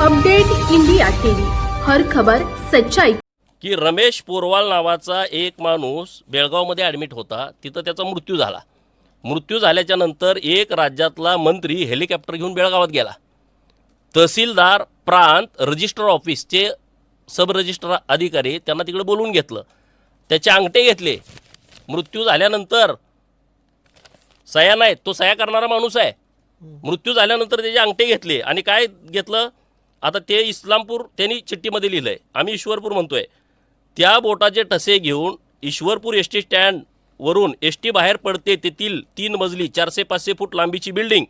Update India TV. हर खबर सच्चाई. की रमेश पोरवाल नावाचा एक माणूस बेळगावमध्ये ॲडमिट होता. तिथं त्याचा मृत्यू झाला. मृत्यू झाल्याच्यानंतर एक राज्यातला मंत्री हेलिकॉप्टर घेऊन बेळगावात गेला. तहसीलदार प्रांत रजिस्टर ऑफिसचे सब रजिस्टर अधिकारी त्यांना तिकडे बोलवून घेतलं. त्याचे अंगठे घेतले. मृत्यू झाल्यानंतर सया नाही तो सया करणारा माणूस आहे. मृत्यू झाल्यानंतर त्याचे अंगठे घेतले. आणि काय घेतलं? आता ते इस्लामपूर त्यांनी चिठ्ठीमध्ये लिहिलं आहे आम्ही ईश्वरपूर म्हणतोय. त्या बोटाचे ठसे घेऊन ईश्वरपूर एस टी स्टँडवरून एस टी बाहेर पडते तेथील तीन मजली चारशे पाचशे फूट लांबीची बिल्डिंग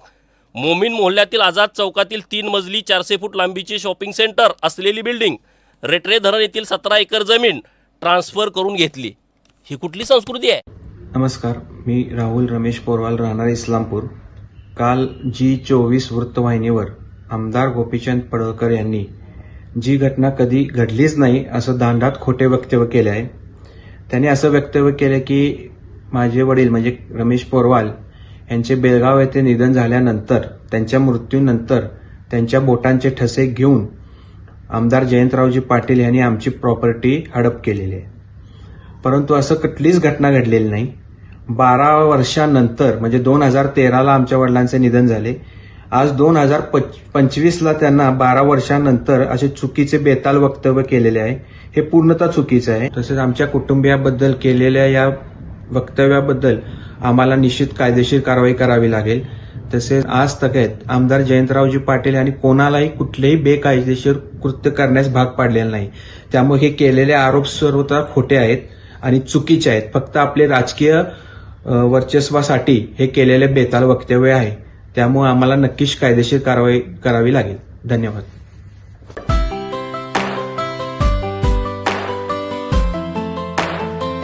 मोमीन मोहल्ल्यातील आझाद चौकातील तीन मजली चारशे फूट लांबीची शॉपिंग सेंटर असलेली बिल्डिंग रेटरे धरण येथील सतरा एकर जमीन ट्रान्सफर करून घेतली. ही कुठली संस्कृती आहे? नमस्कार मी राहुल रमेश पोरवाल राहणार इस्लामपूर. काल जी चोवीस वृत्तवाहिनीवर आमदार गोपीचंद पडळकर यांनी जी घटना कधी घडलीच नाही असं दांडात खोटे वक्तव्य केले आहे त्यांनी असं वक्तव्य केलं की माझे वडील म्हणजे रमेश पोरवाल यांचे बेळगाव येथे निधन झाल्यानंतर त्यांच्या मृत्यूनंतर त्यांच्या बोटांचे ठसे घेऊन आमदार जयंतरावजी पाटील यांनी आमची प्रॉपर्टी हडप केलेली आहे. परंतु असं कुठलीच घटना घडलेली नाही. बारा वर्षानंतर म्हणजे दोन हजार तेराला आमच्या वडिलांचे निधन झाले आज दोन हजार पंचवीसला त्यांना बारा वर्षानंतर असे चुकीचे बेताल वक्तव्य केलेले आहे. हे पूर्णतः चुकीचं आहे. तसेच आमच्या कुटुंबियाबद्दल केलेल्या या वक्तव्याबद्दल आम्हाला निश्चित कायदेशीर कारवाई करावी लागेल. तसेच आज तकेत आमदार जयंतरावजी पाटील यांनी कोणालाही कुठलेही बेकायदेशीर कृत्य करण्यास भाग पाडलेला नाही. त्यामुळे हे केलेले आरोप सर्वत्र खोटे आहेत आणि चुकीचे आहेत. फक्त आपले राजकीय वर्चस्वासाठी हे केलेले बेताल वक्तव्य आहे. त्यामुळे आम्हाला नक्कीच कायदेशीर कारवाई करावी लागेल. धन्यवाद.